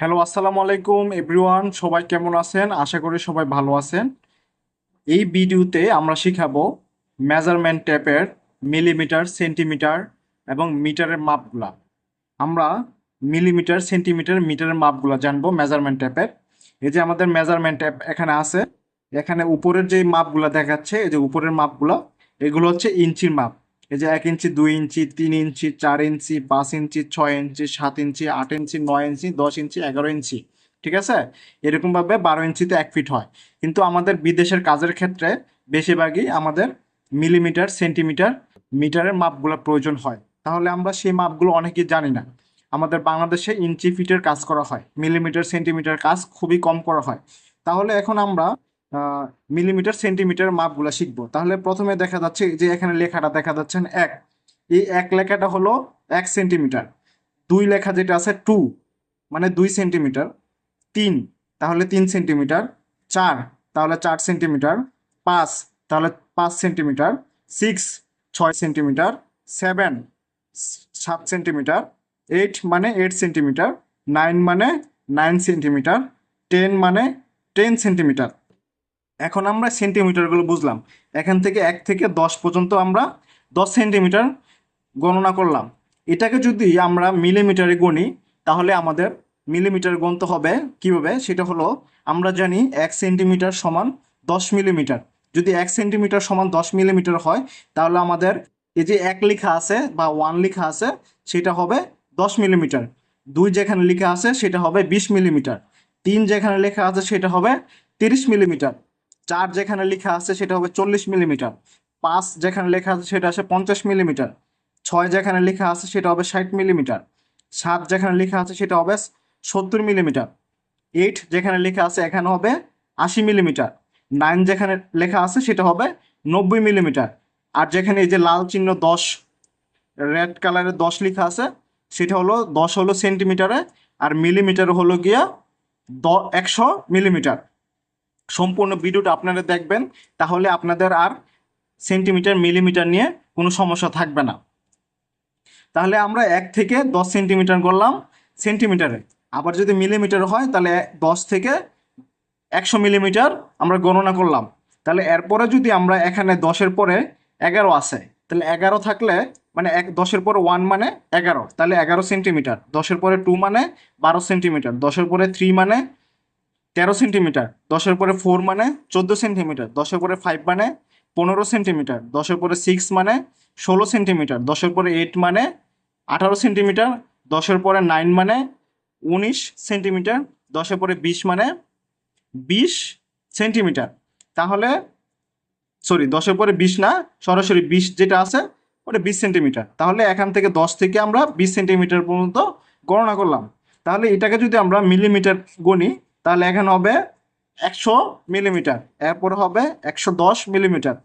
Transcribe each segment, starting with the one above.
Hello, আসসালামু আলাইকুম everyone, সবাই কেমন আছেন? আশা করি সবাই ভালো আছেন। এই ভিডিওতে আমরা শিখাবো মেজারমেন্ট ট্যাপের মিলিমিটার সেন্টিমিটার এবং মিটারের মাপগুলা। আমরা মিলিমিটার সেন্টিমিটার মিটারের মাপগুলা জানব মেজারমেন্ট ট্যাপের। এই যে আমাদের মেজারমেন্ট ট্যাপ এখানে আছে। এখানে উপরের যে মাপগুলা দেখাচ্ছে, এই যে উপরের মাপগুলো, এগুলো হচ্ছে ইঞ্চির মাপ। এই যে এক ইঞ্চি, দুই ইঞ্চি, তিন ইঞ্চি, চার ইঞ্চি, পাঁচ ইঞ্চি, ছয় ইঞ্চি, সাত ইঞ্চি, আট ইঞ্চি, নয় ইঞ্চি, দশ ইঞ্চি, এগারো ইঞ্চি, ঠিক আছে? এরকম ভাবে বারো ইঞ্চিতে এক ফিট হয়। কিন্তু আমাদের বিদেশের কাজের ক্ষেত্রে বেশিরভাগই আমাদের মিলিমিটার, সেন্টিমিটার, মিটারের মাপগুলো প্রয়োজন হয়। তাহলে আমরা সেই মাপগুলো অনেকেই জানি না। আমাদের বাংলাদেশে ইঞ্চি ফিটের কাজ করা হয়। মিলিমিটার, সেন্টিমিটার কাজ খুবই কম করা হয়। তাহলে এখন আমরা মিলিমিটার, সেন্টিমিটার মাপগুলো শিখব। তাহলে প্রথমে দেখা যাচ্ছে যে এখানে লেখাটা দেখা যাচ্ছেন এক। এই এক লেখাটা হলো এক সেন্টিমিটার। দুই লেখা যেটা আছে টু মানে দুই সেন্টিমিটার। তিন, তাহলে তিন সেন্টিমিটার। চার, তাহলে চার সেন্টিমিটার। পাঁচ, তাহলে পাঁচ সেন্টিমিটার। সিক্স, ছয় সেন্টিমিটার। সেভেন, সাত সেন্টিমিটার। এইট মানে এইট সেন্টিমিটার। নাইন মানে নাইন সেন্টিমিটার। টেন মানে টেন সেন্টিমিটার। এখন আমরা সেন্টিমিটারগুলো বুঝলাম। এখান থেকে এক থেকে দশ পর্যন্ত আমরা দশ সেন্টিমিটার গণনা করলাম। এটাকে যদি আমরা মিলিমিটারে গণি তাহলে আমাদের মিলিমিটার গণতে হবে কীভাবে? সেটা হলো, আমরা জানি এক সেন্টিমিটার সমান দশ মিলিমিটার। যদি এক সেন্টিমিটার সমান দশ মিলিমিটার হয়, তাহলে আমাদের এই যে এক লেখা আছে বা ওয়ান লেখা আছে, সেটা হবে দশ মিলিমিটার। দুই যেখানে লেখা আছে, সেটা হবে বিশ মিলিমিটার। তিন যেখানে লেখা আছে, সেটা হবে তিরিশ মিলিমিটার। চার যেখানে লেখা আছে সেটা হবে চল্লিশ মিলিমিটার। পাঁচ যেখানে লেখা আছে সেটা আছে পঞ্চাশ মিলিমিটার। ছয় যেখানে লেখা আছে সেটা হবে ষাট মিলিমিটার। সাত যেখানে লেখা আছে সেটা হবে সত্তর মিলিমিটার। এইট যেখানে লেখা আছে এখানে হবে আশি মিলিমিটার। নাইন যেখানে লেখা আছে সেটা হবে নব্বই মিলিমিটার। আর যেখানে এই যে লাল চিহ্ন দশ, রেড কালারের দশ লেখা আছে, সেটা হলো দশ হলো সেন্টিমিটারে, আর মিলিমিটার হলো গিয়া দ একশো মিলিমিটার। সম্পূর্ণ ভিডিওটা আপনারা দেখবেন, তাহলে আপনাদের আর সেন্টিমিটার, মিলিমিটার নিয়ে কোনো সমস্যা থাকবে না। তাহলে আমরা এক থেকে দশ সেন্টিমিটার করলাম সেন্টিমিটারে। আবার যদি মিলিমিটার হয়, তাহলে দশ থেকে একশো মিলিমিটার আমরা গণনা করলাম। তাহলে এরপরে যদি আমরা এখানে দশের পরে এগারো আছে, তাহলে এগারো থাকলে মানে এক, দশের পরে ওয়ান মানে এগারো, তাহলে এগারো সেন্টিমিটার। দশের পরে টু মানে বারো সেন্টিমিটার। দশের পরে থ্রি মানে তেরো সেন্টিমিটার, দশের পরে ফোর মানে চোদ্দ সেন্টিমিটার, দশের পরে ফাইভ মানে পনেরো সেন্টিমিটার, দশের পরে সিক্স মানে ষোলো সেন্টিমিটার, দশের পরে এইট মানে আঠারো সেন্টিমিটার, দশের পরে নাইন মানে উনিশ সেন্টিমিটার, দশের পরে বিশ মানে বিশ সেন্টিমিটার। তাহলে সরি দশের পরে বিশ না, সরাসরি বিশ যেটা আছে, ওটা বিশ সেন্টিমিটার। তাহলে এখান থেকে দশ থেকে আমরা বিশ সেন্টিমিটার পর্যন্ত গণনা করলাম। তাহলে এটাকে যদি আমরা মিলিমিটার গণি তাহলে এখানে হবে একশো মিলিমিটার। এরপর হবে একশো দশ মিলিমিটার।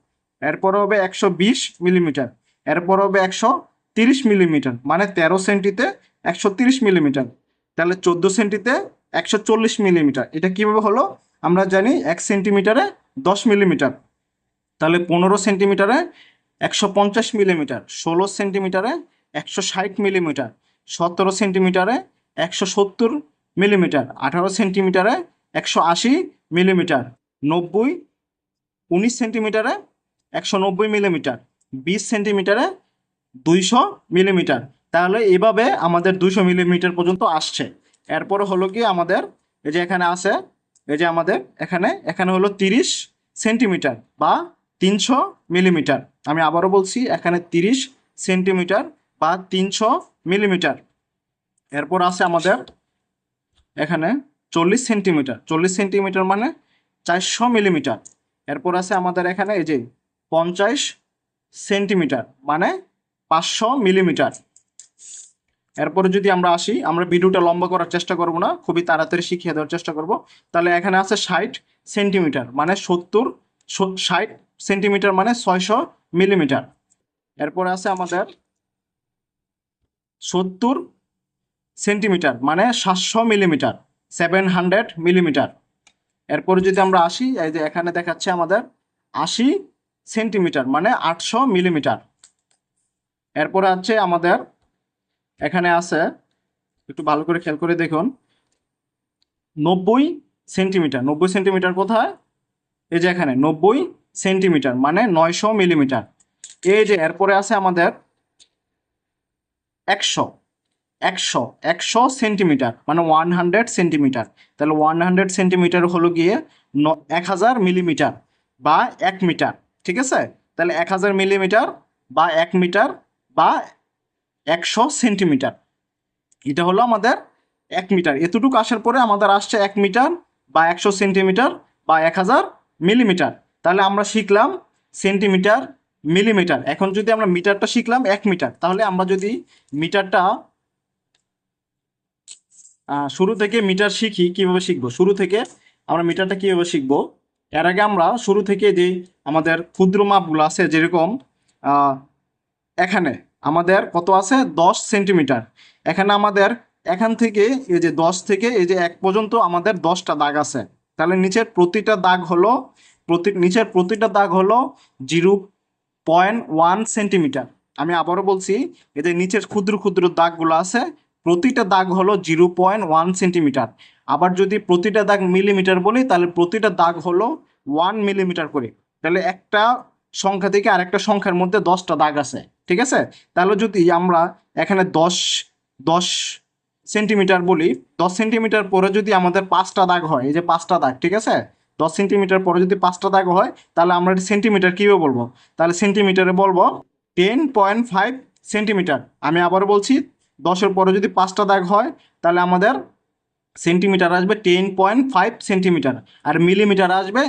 এরপর হবে একশো বিশ মিলিমিটার। এরপর হবে একশো তিরিশ মিলিমিটার। মানে তেরো সেন্টিতে একশো তিরিশ মিলিমিটার। তাহলে চোদ্দ সেন্টিতে একশো চল্লিশ মিলিমিটার। এটা কীভাবে হলো? আমরা জানি এক সেন্টিমিটারে দশ মিলিমিটার। তাহলে পনেরো সেন্টিমিটারে একশো পঞ্চাশ মিলিমিটার। ষোলো সেন্টিমিটারে একশো ষাট মিলিমিটার। সতেরো সেন্টিমিটারে একশো সত্তর মিলিমিটার, আঠারো সেন্টিমিটারে একশো আশি মিলিমিটার, নব্বই, উনিশ সেন্টিমিটারে একশো নব্বই মিলিমিটার, বিশ সেন্টিমিটারে দুইশো মিলিমিটার। তাহলে এভাবে আমাদের দুইশো মিলিমিটার পর্যন্ত আসছে। এরপরে হলো কি আমাদের, এই যে এখানে আছে, এই যে আমাদের এখানে এখানে হলো তিরিশ সেন্টিমিটার বা তিনশো মিলিমিটার। আমি আবারও বলছি, এখানে তিরিশ সেন্টিমিটার বা তিনশো মিলিমিটার। এরপর আছে আমাদের এখানে চল্লিশ সেন্টিমিটার। চল্লিশ সেন্টিমিটার মানে চারশো মিলিমিটার। এরপর আছে আমাদের এখানে এই যে পঞ্চাশ সেন্টিমিটার মানে পাঁচশো মিলিমিটার। এরপরে যদি আমরা আসি, আমরা ভিডিওটা লম্বা করার চেষ্টা করব না, খুবই তাড়াতাড়ি শিখিয়ে দেওয়ার চেষ্টা করব। তাহলে এখানে আছে ষাট সেন্টিমিটার মানে সত্তর ষাট সেন্টিমিটার মানে ছয়শো মিলিমিটার। এরপরে আছে আমাদের সত্তর সেন্টিমিটার মানে সাতশো মিলিমিটার সেভেন হান্ড্রেড মিলিমিটার। এরপরে যদি আমরা আসি, এই যে এখানে দেখাচ্ছে আমাদের আশি সেন্টিমিটার মানে আটশো মিলিমিটার। এরপরে আছে আমাদের, এখানে আছে, একটু ভালো করে খেয়াল করে দেখুন, নব্বই সেন্টিমিটার। নব্বই সেন্টিমিটার কোথায়? এই যে এখানে, নব্বই সেন্টিমিটার মানে নয়শো মিলিমিটার। এই যে এরপরে আছে আমাদের একশো। একশো একশো সেন্টিমিটার মানে ওয়ান হান্ড্রেড সেন্টিমিটার। তাহলে ওয়ান হান্ড্রেড সেন্টিমিটার হলো গিয়ে ন- এক হাজার মিলিমিটার বা এক মিটার, ঠিক আছে? তাহলে এক হাজার মিলিমিটার বা এক মিটার বা একশো সেন্টিমিটার। এটা হলো আমাদের এক মিটার। এতটুকু আসার পরে আমাদের আসছে এক মিটার বা একশো সেন্টিমিটার বা এক হাজার মিলিমিটার। তাহলে আমরা শিখলাম সেন্টিমিটার, মিলিমিটার। এখন যদি আমরা মিটারটা শিখলাম এক মিটার, তাহলে আমরা যদি মিটারটা শুরু থেকে মিটার শিখি, কীভাবে শিখব? শুরু থেকে আমরা মিটারটা কীভাবে শিখব? এর আগে আমরা শুরু থেকে যে আমাদের ক্ষুদ্র মাপগুলো আছে যেরকম এখানে আমাদের কত আছে? দশ সেন্টিমিটার। এখানে আমাদের এখান থেকে এই যে দশ থেকে এই যে এক পর্যন্ত আমাদের দশটা দাগ আছে। তাহলে নিচের প্রতিটা দাগ হলো, প্রতি, নিচের প্রতিটা দাগ হলো জিরো পয়েন্ট ওয়ান সেন্টিমিটার। আমি আবারও বলছি, এই যে নিচের ক্ষুদ্র ক্ষুদ্র দাগগুলো আছে প্রতিটা দাগ হলো জিরো পয়েন্ট ওয়ান সেন্টিমিটার। আবার যদি প্রতিটা দাগ মিলিমিটার বলি, তাহলে প্রতিটা দাগ হলো ওয়ান মিলিমিটার করে। তাহলে একটা সংখ্যা থেকে আরেকটা সংখ্যার মধ্যে দশটা দাগ আছে, ঠিক আছে? তাহলে যদি আমরা এখানে দশ দশ সেন্টিমিটার বলি, দশ সেন্টিমিটার পরে যদি আমাদের পাঁচটা দাগ হয়, এই যে পাঁচটা দাগ, ঠিক আছে? দশ সেন্টিমিটার পরে যদি পাঁচটা দাগ হয়, তাহলে আমরা সেন্টিমিটার কীভাবে বলব? তাহলে সেন্টিমিটারে বলব টেন পয়েন্ট ফাইভ সেন্টিমিটার। আমি আবার বলছি দশের পরে যদি পাঁচটা দাগ হয়, তাহলে আমাদের সেন্টিমিটার আসবে টেন পয়েন্ট ফাইভ সেন্টিমিটার আর মিলিমিটার আসবে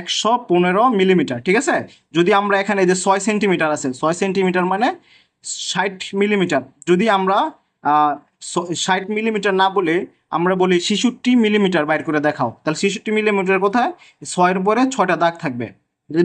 একশো পনেরো মিলিমিটার ঠিক আছে? যদি আমরা এখানে যে ছয় সেন্টিমিটার আছে, ছয় সেন্টিমিটার মানে ষাট মিলিমিটার যদি আমরা ষাট মিলিমিটার না বলে আমরা বলি ছেষট্টি মিলিমিটার বাইর করে দেখাও, তাহলে ছেষট্টি মিলিমিটার কোথায়? ছয়ের পরে ছটা দাগ থাকবে।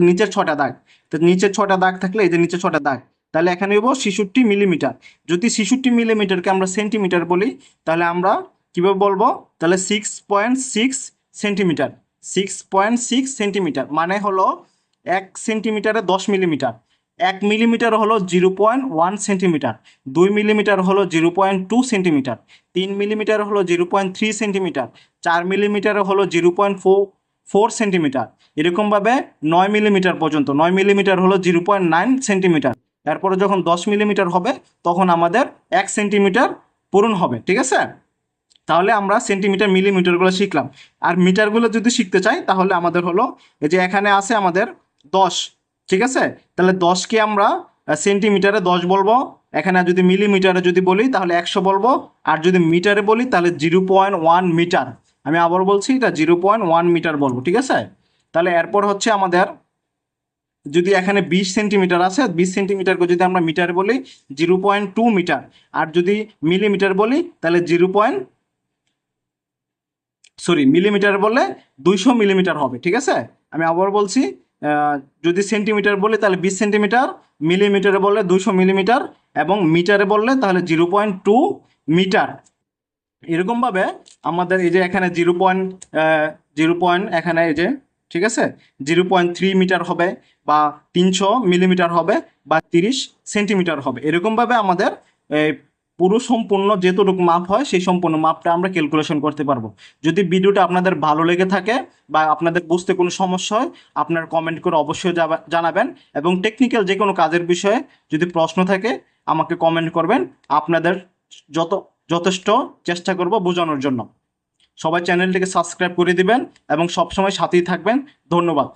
নিচের ছটা দাগ, তো নিচের ছটা দাগ থাকলে এই যে নিচের ছটা দাগ তাহলে এখানে হব ছেষট্টি মিলিমিটার। যদি ছেষট্টি মিলিমিটারকে আমরা সেন্টিমিটার বলি, তাহলে আমরা কীভাবে বলব? তাহলে six point six centimetre six point six centimetre মানে হলো এক সেন্টিমিটারে দশ মিলিমিটার। এক মিলিমিটার হলো জিরো পয়েন্ট ওয়ান সেন্টিমিটার দুই মিলিমিটার হলো জিরো পয়েন্ট টু সেন্টিমিটার তিন মিলিমিটার হলো জিরো পয়েন্ট থ্রি সেন্টিমিটার চার মিলিমিটার হলো zero point four four centimetre এরকমভাবে নয় মিলিমিটার পর্যন্ত। নয় মিলিমিটার হলো জিরো পয়েন্ট নাইন সেন্টিমিটার এরপরে যখন দশ মিলিমিটার হবে, তখন আমাদের এক সেন্টিমিটার পূরণ হবে, ঠিক আছে? তাহলে আমরা সেন্টিমিটার মিলিমিটারগুলো শিখলাম। আর মিটারগুলো যদি শিখতে চাই, তাহলে আমাদের হলো এই যে এখানে আছে আমাদের দশ, ঠিক আছে? তাহলে দশকে আমরা সেন্টিমিটারে দশ বলব। এখানে যদি মিলিমিটারে যদি বলি, তাহলে একশো বলব। আর যদি মিটারে বলি, তাহলে জিরো পয়েন্ট ওয়ান মিটার। আমি আবার বলছি, এটা জিরো পয়েন্ট ওয়ান মিটার বলব, ঠিক আছে? তাহলে এরপর হচ্ছে আমাদের যদি এখানে বিশ সেন্টিমিটার আছে বিশ সেন্টিমিটারকে যদি আমরা মিটার বলি, জিরো পয়েন্ট টু মিটার। আর যদি মিলিমিটার বলি, তাহলে জিরো পয়েন্ট, সরি, মিলিমিটার বললে দুইশো মিলিমিটার হবে, ঠিক আছে? আমি আবার বলছি যদি সেন্টিমিটার বলি, তাহলে বিশ সেন্টিমিটার, মিলিমিটারে বললে দুইশো মিলিমিটার, এবং মিটারে বললে তাহলে জিরো পয়েন্ট টু মিটার। এরকমভাবে আমাদের এই যে এখানে জিরো পয়েন্ট জিরো পয়েন্ট এখানে এই যে, ঠিক আছে? জিরো পয়েন্ট থ্রি মিটার হবে বা তিনশো মিলিমিটার হবে বা তিরিশ সেন্টিমিটার হবে। এরকমভাবে আমাদের পুরো সম্পূর্ণ যেতটুকু মাপ হয়, সেই সম্পূর্ণ মাপটা আমরা ক্যালকুলেশন করতে পারব। যদি ভিডিওটা আপনাদের ভালো লেগে থাকে বা আপনাদের বুঝতে কোনো সমস্যা হয়, আপনার কমেন্ট করে অবশ্যই জানাবেন এবং টেকনিক্যাল যে কোনো কাজের বিষয়ে যদি প্রশ্ন থাকে, আমাকে কমেন্ট করবেন। আপনাদের যত, যথেষ্ট চেষ্টা করব বোঝানোর জন্য। সবাই চ্যানেলটিকে সাবস্ক্রাইব করে দিবেন এবং সবসময় সাথেই থাকবেন। ধন্যবাদ।